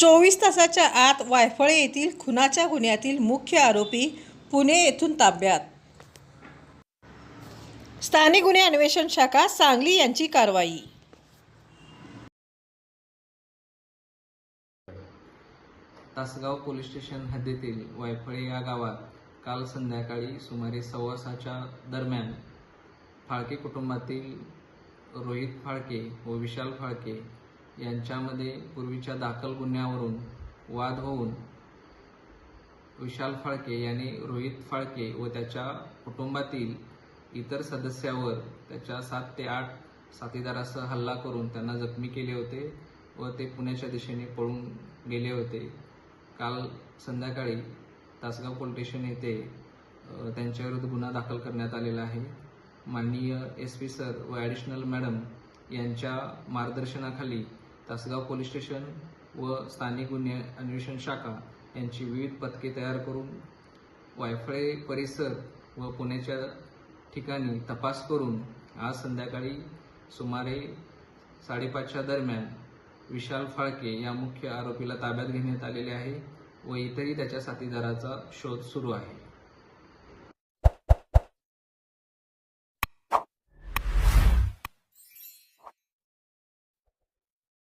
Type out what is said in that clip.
चोवीस तासाच्या आत वायफळे येथील खुनाच्या गुन्ह्यातील मुख्य आरोपी पुणे येथून ताब्यात. स्थानिक गुन्हे अन्वेषण शाखा सांगली यांची कारवाई. तासगाव पोलीस स्टेशन हद्दीतील वायफळे या गावात काल संध्याकाळी सुमारे सव्वा सहाच्या दरम्यान फाळके कुटुंबातील रोहित फाळके व विशाल फाळके यांच्यामध्ये पूर्वीच्या दाखल गुन्ह्यावरून वाद होऊन विशाल फाळके यांनी रोहित फाळके व त्याच्या कुटुंबातील इतर सदस्यावर त्याच्या सात ते आठ साथीदारासह हल्ला करून त्यांना जखमी केले होते व ते पुण्याच्या दिशेने पळून गेले होते. काल संध्याकाळी तासगाव पोलीस स्टेशन येथे त्यांच्याविरुद्ध गुन्हा दाखल करण्यात आलेला आहे. माननीय एस पी सर व ॲडिशनल मॅडम यांच्या मार्गदर्शनाखाली तासगाव पोलीस स्टेशन व स्थानिक गुन्हे अन्वेषण शाखा यांची विविध पथके तयार करून वायफळे परिसर व पुण्याच्या ठिकाणी तपास करून आज संध्याकाळी सुमारे साडेपाचच्या दरम्यान विशाल फाळके या मुख्य आरोपीला ताब्यात घेण्यात आलेले आहे व इतरही त्याच्या साथीदाराचा शोध सुरू आहे.